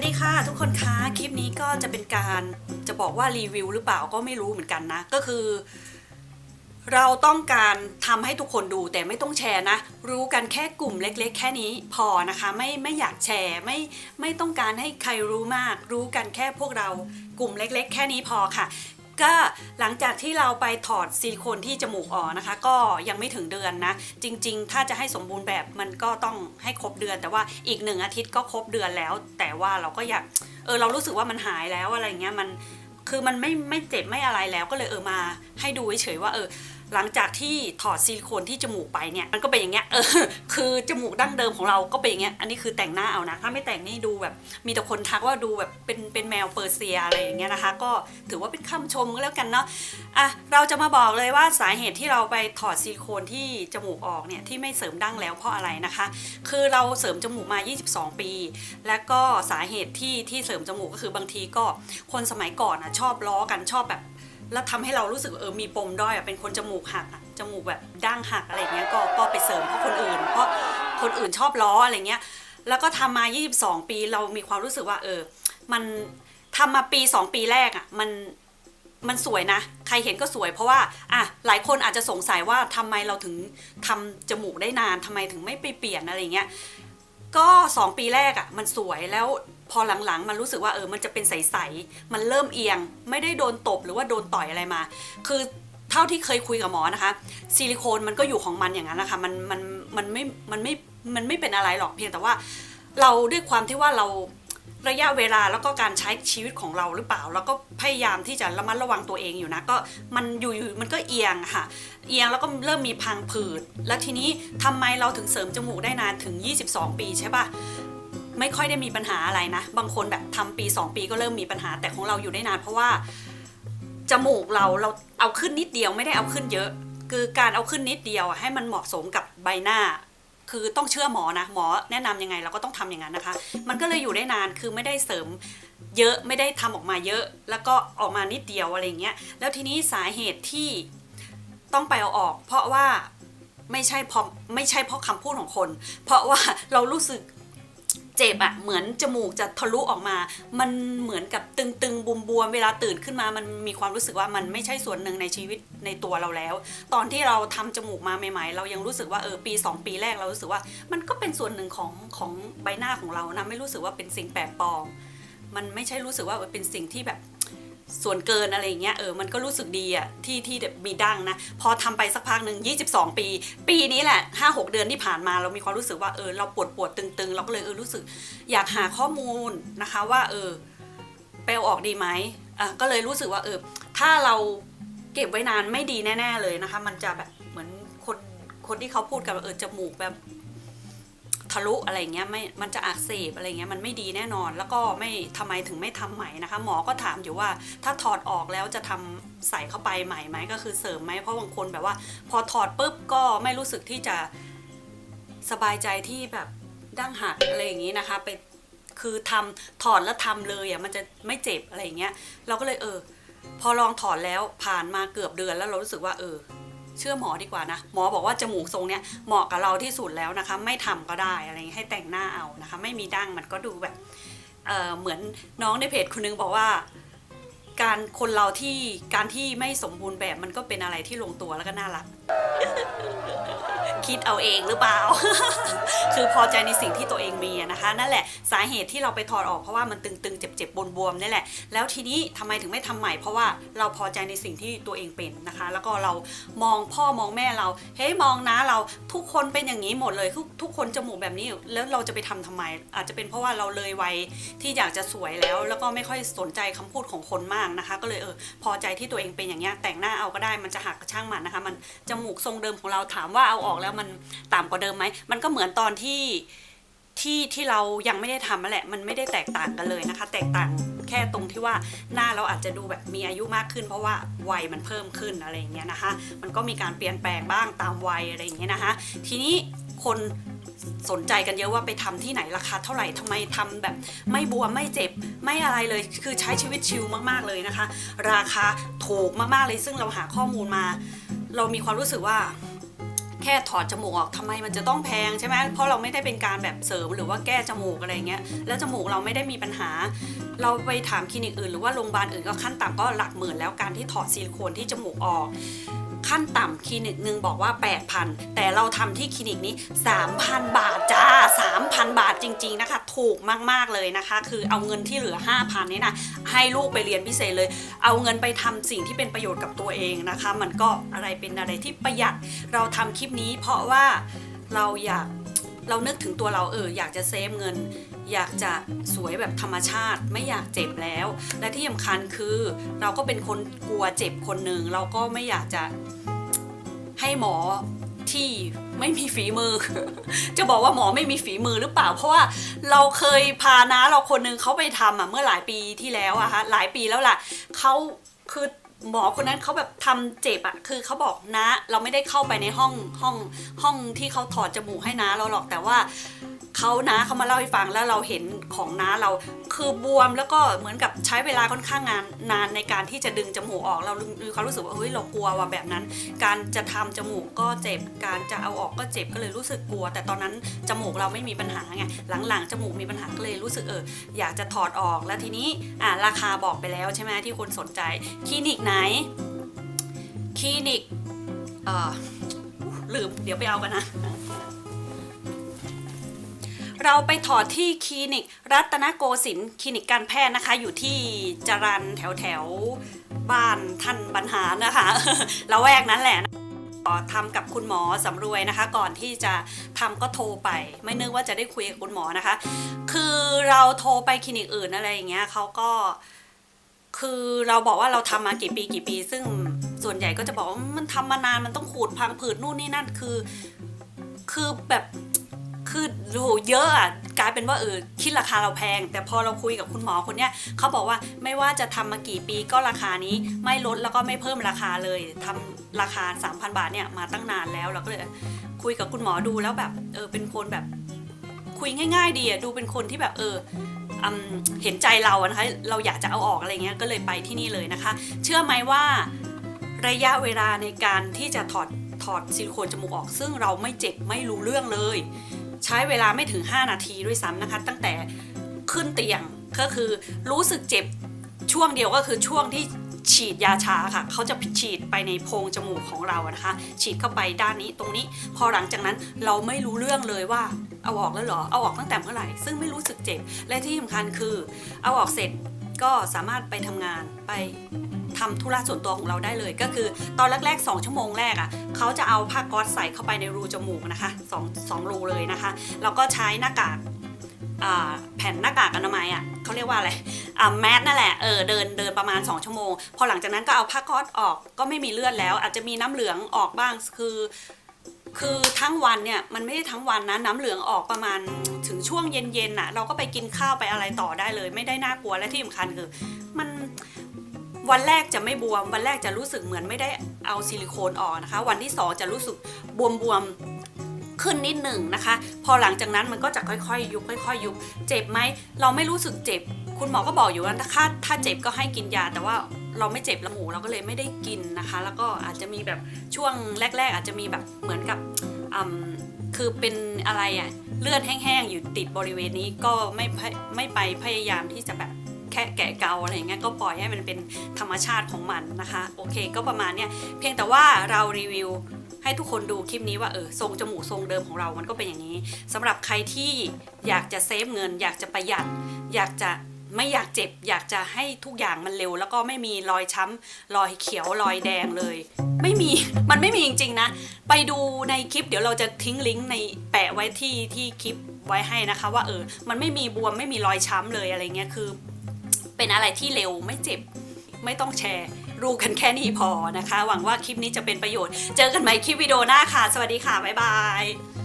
วัสดีค่ะทุกคนคะคลิปนี้ก็จะเป็นการจะบอกว่ารีวิวหรือเปล่าก็ไม่รู้เหมือนกันนะ ก็คือ เราต้องการทำให้ทุกคนดูแต่ไม่ต้องแชร์นะ รู้กันแค่กลุ่มเล็ก ๆ แค่นี้พอนะคะ ไม่ไม่อยากแชร์ไม่ไม่ต้องการให้ใครรู้มาก รู้กันแค่พวกเรากลุ่มเล็ก ๆ แค่นี้พอค่ะ ก็หลังจากที่เราไปถอดซิลิโคนที่จมูกออกนะคะ ก็ยังไม่ถึงเดือนนะ จริง ๆ ถ้าจะให้สมบูรณ์แบบมันก็ต้องให้ครบเดือน แต่ว่าอีกหนึ่งอาทิตย์ก็ครบเดือนแล้ว แต่ว่าเราก็อยากเออเรารู้สึกว่ามันหายแล้วอะไรเงี้ยมันคือมันไม่ไม่เจ็บไม่อะไรแล้วก็เลยเออมา ให้ดูเฉยๆว่าเออ หลังจากที่ถอดซิลิโคนที่จมูกไปเนี่ยมันก็เป็นอย่างเงี้ยเออคือจมูกดั้งเดิมของเราก็เป็นอย่างเงี้ยอันนี้คือแต่งหน้าเอานะ ถ้าไม่แต่งนี่ดูแบบ มีแต่คนทักว่าดูแบบเป็นเป็นแมวเปอร์เซียอะไรอย่างเงี้ยนะคะ ก็ถือว่าเป็นคำชมก็แล้วกันเนาะอะเราจะมาบอกเลยว่าสาเหตุที่เราไปถอดซิลิโคนที่จมูกออกเนี่ยที่ไม่เสริมดั้งแล้วเพราะอะไรนะคะ คือเราเสริมจมูกมา 22 ปี แล้วก็สาเหตุที่ที่เสริมจมูกก็คือบางทีก็คนสมัยก่อนอะชอบล้อกันชอบแบบ แล้วทำให้เรารู้สึกเออมีปมด้อยเป็นคนจมูกหักจมูกแบบดั้งหักอะไรเงี้ยก็ก็ไปเสริมเพราะคนอื่น เพราะคนอื่นชอบล้ออะไรเงี้ยแล้วก็ทำมา 22 ปีเรามีความรู้สึกว่า เออ มันทำมาปี 2 ปีแรกอะมันมันสวยนะ ใครเห็นก็สวยเพราะว่าอะหลายคนอาจจะสงสัยว่าทำไมเราถึงทำจมูกได้นานทำไมถึงไม่ไปเปลี่ยนอะไรเงี้ยก็ 2 ปีแรกอะ่ะมันสวยแล้ว พอหลังๆ มันรู้สึกว่าเออมันจะเป็นใสๆมันเริ่มเอียง ไม่ได้โดนตบหรือว่าโดนต่อยอะไรมา คือเท่าที่เคยคุยกับหมอนะคะ ซิลิโคนมันก็อยู่ของมันอย่างนั้นนะคะมันมันมันไม่มันไม่มันไม่เป็นอะไรหรอกเพียงแต่ว่า เราด้วยความที่ว่าเราระยะเวลาแล้วก็การใช้ชีวิตของเราหรือเปล่า แล้วก็พยายามที่จะระมัดระวังตัวเองอยู่นะ ก็มันอยู่ๆมันก็เอียงค่ะ เอียงแล้วก็เริ่มมีพังผืดแล้วทีนี้ทำไมเราถึงเสริมจมูกได้นานถึง 22 ปีใช่ปะ ไม่ค่อยได้มีปัญหาอะไรนะ บางคนแบบทำปี 2 ปีก็เริ่มมีปัญหา แต่ของเราอยู่ได้นานเพราะว่าจมูกเราเราเอาขึ้นนิดเดียวไม่ได้เอาขึ้นเยอะ คือการเอาขึ้นนิดเดียวอะให้มันเหมาะสมกับใบหน้า คือต้องเชื่อหมอนะหมอแนะนำยังไงเราก็ต้องทำอย่างนั้นนะคะ มันก็เลยอยู่ได้นานคือไม่ได้เสริมเยอะไม่ได้ทำออกมาเยอะ แล้วก็ออกมานิดเดียวอะไรเงี้ยแล้วทีนี้สาเหตุที่ต้องไปเอาออก เพราะว่าไม่ใช่เพราะไม่ใช่เพราะคำพูดของคน เพราะว่าเรารู้สึก เจ็บอะเหมือนจมูกจะทะลุออกมา มันเหมือนกับตึงๆบวมๆเวลาตื่นขึ้นมา มันมีความรู้สึกว่ามันไม่ใช่ส่วนหนึ่งในชีวิตในตัวเราแล้ว ตอนที่เราทำจมูกมาใหม่ ๆ เรายังรู้สึกว่าเออปี 2 ปีแรกเรารู้สึกว่า มันก็เป็นส่วนหนึ่งของของใบหน้าของเรานะไม่รู้สึกว่าเป็นสิ่งแปลกปลอมมันไม่ใช่รู้สึกว่าเป็นสิ่งที่แบบ ส่วนเกินอะไรอย่างเงี้ยเออมันก็รู้สึกดีอะที่ที่แบบมีดังนะ พอทำไปสักพักหนึ่ง22 ปี ปีนี้แหละ 5-6 เดือนที่ผ่านมาเรามีความรู้สึกว่าเออเราปวดปวดตึงๆ เราก็เลยเออรู้สึก อยากหาข้อมูลนะคะว่าเออไปเอาออกดีไหมอะก็เลยรู้สึกว่าเออถ้าเราเก็บไว้นานไม่ดีแน่ ๆเลยนะคะ มันจะแบบเหมือนคนคนที่เขาพูดกันเออจมูกแบบ ทะลุอะไรเงี้ยไม่มันจะอักเสบอะไรเงี้ยมันไม่ดีแน่นอน แล้วก็ไม่ทำไมถึงไม่ทำใหม่นะคะ หมอก็ถามอยู่ว่าถ้าถอดออกแล้วจะทำใส่เข้าไปใหม่ไหมก็คือเสริมไหมเพราะบางคนแบบว่า พอถอดปุ๊บก็ไม่รู้สึกที่จะสบายใจที่แบบดั้งหักอะไรอย่างนี้นะคะไปคือทำถอดแล้วทำเลยอะมันจะไม่เจ็บอะไรอย่างเงี้ยเราก็เลยเออ พอลองถอดแล้วผ่านมาเกือบเดือนแล้วเรารู้สึกว่าเออ เชื่อหมอดีกว่านะ หมอบอกว่าจมูกทรงเนี้ยเหมาะกับเราที่สุดแล้วนะคะ ไม่ทำก็ได้อะไรเงี้ยให้แต่งหน้าเอานะคะ ไม่มีดั้งมันก็ดูแบบเออเหมือนน้องในเพจคนนึงบอกว่า การคนเราที่การที่ไม่สมบูรณ์แบบมันก็เป็นอะไรที่ลงตัวแล้วก็น่ารัก คิดเอาเองหรือเปล่า คือพอใจในสิ่งที่ตัวเองมีนะคะ นั่นแหละสาเหตุที่เราไปถอดออกเพราะว่ามันตึงๆ เจ็บๆบวมๆนี่แหละ แล้วทีนี้ทำไมถึงไม่ทำใหม่ เพราะว่าเราพอใจในสิ่งที่ตัวเองเป็นนะคะ แล้วก็เรามองพ่อมองแม่เรา เฮ้ยมองนะเราทุกคนเป็นอย่างนี้หมดเลยทุกทุกคนจมูกแบบนี้แล้วเราจะไปทำทำไม อาจจะเป็นเพราะว่าเราเลยวัยที่อยากจะสวยแล้ว แล้วก็ไม่ค่อยสนใจคำพูดของคนมากนะคะ ก็เลยเออพอใจที่ตัวเองเป็นอย่างเงี้ยแต่งหน้าเอาก็ได้มันจะหักก็ช่างมันนะคะ มันจมูกทรงเดิมของเราถามว่าเอาออกแล้วมันต่ำกว่าเดิมไหมมันก็เหมือนตอนที่ที่ที่เรายังไม่ได้ทำนั่นแหละ มันไม่ได้แตกต่างกันเลยนะคะ แตกต่างแค่ตรงที่ว่าหน้าเราอาจจะดูแบบมีอายุมากขึ้น เพราะว่าวัยมันเพิ่มขึ้นอะไรอย่างเงี้ยนะคะ มันก็มีการเปลี่ยนแปลงบ้างตามวัยอะไรอย่างเงี้ยนะคะ ทีนี้คน สนใจกันเยอะว่าไปทำที่ไหนราคาเท่าไหร่ทำไมทำแบบไม่บวมไม่เจ็บไม่อะไรเลยคือใช้ชีวิตชิลมากๆเลยนะคะ ราคาถูกมากๆเลยซึ่งเราหาข้อมูลมา เรามีความรู้สึกว่าแค่ถอดจมูกออกทำไมมันจะต้องแพงใช่ไหมเพราะเราไม่ได้เป็นการแบบเสริมหรือว่าแก้จมูกอะไรเงี้ย แล้วจมูกเราไม่ได้มีปัญหา เราไปถามคลินิกอื่นหรือว่าโรงพยาบาลอื่นก็ขั้นต่ำก็หลักหมื่นแล้วการที่ถอดซิลิโคนที่จมูกออก ขั้นต่ำคลินิกหนึ่งบอกว่า 8,000 แต่เราทำที่คลินิกนี้ 3,000 บาทจ้า 3,000 บาทจริง ๆนะคะ ถูกมากๆเลยนะคะ คือเอาเงินที่เหลือ 5,000นี่นะให้ลูกไปเรียนพิเศษเลย เอาเงินไปทำสิ่งที่เป็นประโยชน์กับตัวเองนะคะ มันก็อะไรเป็นอะไรที่ประหยัดเราทำคลิปนี้เพราะว่าเราอยากเรานึกถึงตัวเราเอออยากจะเซฟเงิน อยากจะสวยแบบธรรมชาติไม่อยากเจ็บแล้ว และที่สำคัญคือเราก็เป็นคนกลัวเจ็บคนหนึ่งเราก็ไม่อยากจะ ให้หมอที่ไม่มีฝีมือ จะบอกว่าหมอไม่มีฝีมือหรือเปล่า เพราะว่าเราเคยพาน้าเราคนนึงเขาไปทำอะเมื่อหลายปีที่แล้วอะฮะหลายปีแล้วล่ะเขาคือหมอคนนั้นเขาแบบทำเจ็บอะคือเขาบอกนะ เราไม่ได้เข้าไปในห้องห้องห้องที่เขาถอดจมูกให้น้าเราหรอกแต่ว่า เขานะเขามาเล่าให้ฟังแล้วเราเห็นของน้าเรา คือบวมแล้วก็เหมือนกับใช้เวลาค่อนข้างงานนานในการที่จะดึงจมูกออกเรามีความรู้สึกว่าเฮ้ยเรากลัวว่าแบบนั้น การจะทำจมูกก็เจ็บ การจะเอาออกก็เจ็บก็เลยรู้สึกกลัว แต่ตอนนั้นจมูกเราไม่มีปัญหาไงหลังๆจมูกมีปัญหาก็เลยรู้สึกเอออยากจะถอดออกแล้วทีนี้อ่าราคาบอกไปแล้วใช่ไหมที่คนสนใจคลินิกไหนคลินิกเออลืมเดี๋ยวไปเอากันนะ เราไปถอดที่คลินิก รัตนโกสินทร์คลินิกการแพทย์นะคะ อยู่ที่จรันแถวแถวบ้านท่านบรรหารนะคะละแวกนั้นแหละนะทำกับคุณหมอสำรวยนะคะ ก่อนที่จะทำก็โทรไป ไม่นึกว่าจะได้คุยกับคุณหมอนะคะ คือเราโทรไปคลินิกอื่นอะไรอย่างเงี้ยเขาก็คือเราบอกว่าเราทำมากี่ปีกี่ปี ซึ่งส่วนใหญ่ก็จะบอกว่ามันทำมานานมันต้องขูดพังผืดนู่นนี่นั่นคือ คือแบบ คือโหเยอะอะกลายเป็นว่าเออคิดราคาเราแพง แต่พอเราคุยกับคุณหมอคนเนี้ยเขาบอกว่าไม่ว่าจะทำมากี่ปีก็ราคานี้ไม่ลดแล้วก็ไม่เพิ่มราคาเลยทำราคา 3,000 บาทเนี่ยมาตั้งนานแล้วเราก็เลยคุยกับคุณหมอดูแล้วแบบเออเป็นคนแบบคุยง่าย ๆ ดีอะดูเป็นคนที่แบบเออเห็นใจเราอะนะคะเราอยากจะเอาออกอะไรเงี้ยก็เลยไปที่นี่เลยนะคะ เชื่อไหมว่าระยะเวลาในการที่จะถอดถอดซิลิโคนจมูกออก ซึ่งเราไม่เจ็บไม่รู้เรื่องเลย ใช้เวลาไม่ถึง 5 นาทีด้วยซ้ำนะคะ ตั้งแต่ขึ้นเตียงก็คือรู้สึกเจ็บช่วงเดียวก็คือช่วงที่ฉีดยาชาค่ะ เขาจะฉีดไปในโพรงจมูกของเรานะคะ ฉีดเข้าไปด้านนี้ตรงนี้ พอหลังจากนั้นเราไม่รู้เรื่องเลยว่าเอาออกแล้วเหรอ เอาออกตั้งแต่เมื่อไหร่ ซึ่งไม่รู้สึกเจ็บ และที่สำคัญคือ เอาออกเสร็จก็สามารถไปทำงานไป ทำธุระส่วนตัวของเราได้เลย ก็คือตอนแรก ๆ 2 ชั่วโมงแรกอะ่ะเขาจะเอาผ้าก๊อซใส่เข้าไปในรูจมูกนะคะสองสองรูเลยนะคะแล้วก็ใช้หน้ากากแผ่นหน้ากากอนามัยอะ่ะเขาเรียกว่าอะไรอ่าแมสนั่นแหละเออเดินเดินประมาณ 2 ชั่วโมง พอหลังจากนั้นก็เอาผ้าก๊อซออกก็ไม่มีเลือดแล้ว อาจจะมีน้ำเหลืองออกบ้างคือคือทั้งวันเนี่ยมันไม่ได้ทั้งวันนะน้ำเหลืองออกประมาณถึงช่วงเย็นๆน่ะเราก็ไปกินข้าวไปอะไรต่อได้เลย ไม่ได้น่ากลัวและที่สำคัญคือ มัน วันแรกจะไม่บวม วันแรกจะรู้สึกเหมือนไม่ได้เอาซิลิโคนออกนะคะ วันที่สองจะรู้สึกบวมๆขึ้นนิดหนึ่งนะคะ พอหลังจากนั้นมันก็จะค่อยๆ ยุบค่อยๆ ยุบเจ็บไหมเราไม่รู้สึกเจ็บ คุณหมอก็บอกอยู่ว่าถ้าถ้าเจ็บก็ให้กินยา แต่ว่าเราไม่เจ็บละหมูเราก็เลยไม่ได้กินนะคะ แล้วก็อาจจะมีแบบช่วงแรก ๆ อาจจะมีแบบเหมือนกับคือเป็นอะไรอะเลือดแห้งๆอยู่ติดบริเวณนี้ก็ไม่ไม่ไปพยายามที่จะแบบ แค่แกะเกาอะไรอย่างเงี้ยก็ปล่อยให้มันเป็นธรรมชาติของมันนะคะ โอเค ก็ประมาณเนี้ยเพียงแต่ว่าเรารีวิวให้ทุกคนดูคลิปนี้ว่าเออทรงจมูกทรงเดิมของเรามันก็เป็นอย่างนี้สำหรับใครที่อยากจะเซฟเงิน อยากจะประหยัด อยากจะไม่อยากเจ็บ อยากจะให้ทุกอย่างมันเร็ว แล้วก็ไม่มีรอยช้ำรอยเขียวรอยแดงเลย ไม่มีมันไม่มีจริงๆนะ ไปดูในคลิปเดี๋ยวเราจะทิ้งลิงก์ในแปะไว้ที่ที่คลิปไว้ให้นะคะ ว่าเออมันไม่มีบวมไม่มีรอยช้ำเลยอะไรเงี้ยคือ เป็นอะไรที่เร็วไม่เจ็บ ไม่ต้องแชร์ รู้กันแค่นี้พอนะคะ หวังว่าคลิปนี้จะเป็นประโยชน์ เจอกันใหม่คลิปวิดีโอหน้าค่ะ สวัสดีค่ะ บ๊ายบาย